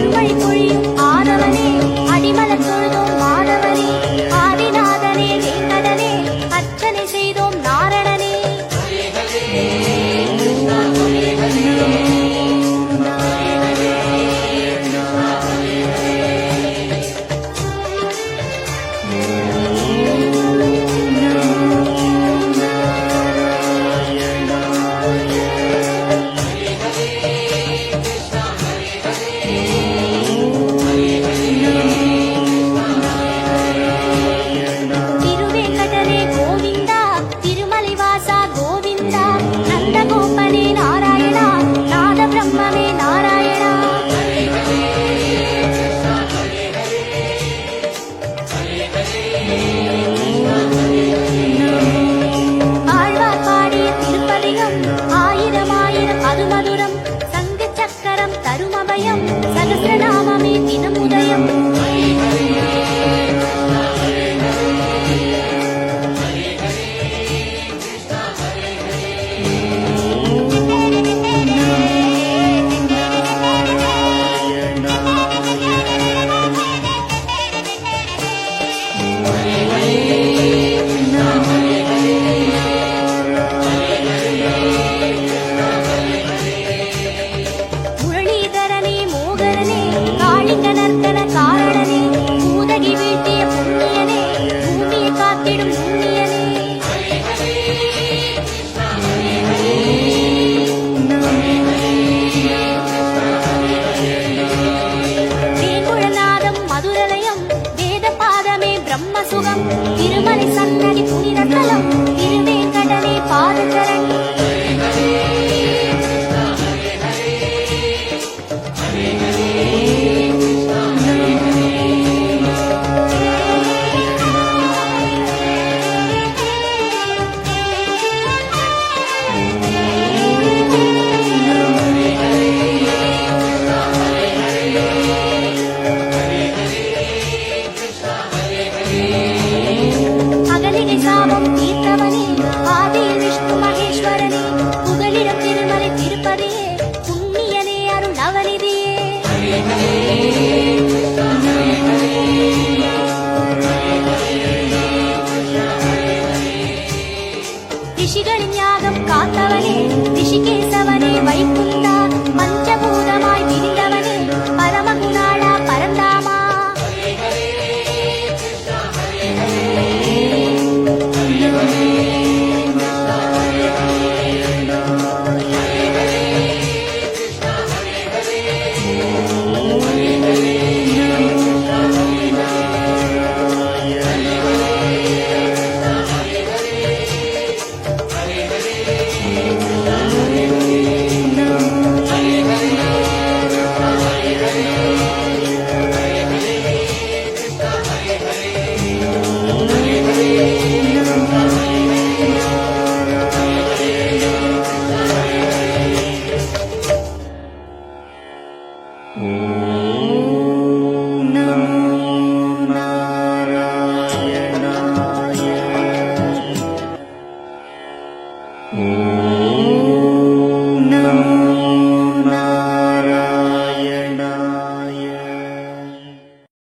அருள்மை புரியும் 要 யுகம் திருமலை சன்னதி புனித தலம் திருவே கடலே பாதகரணி करे you.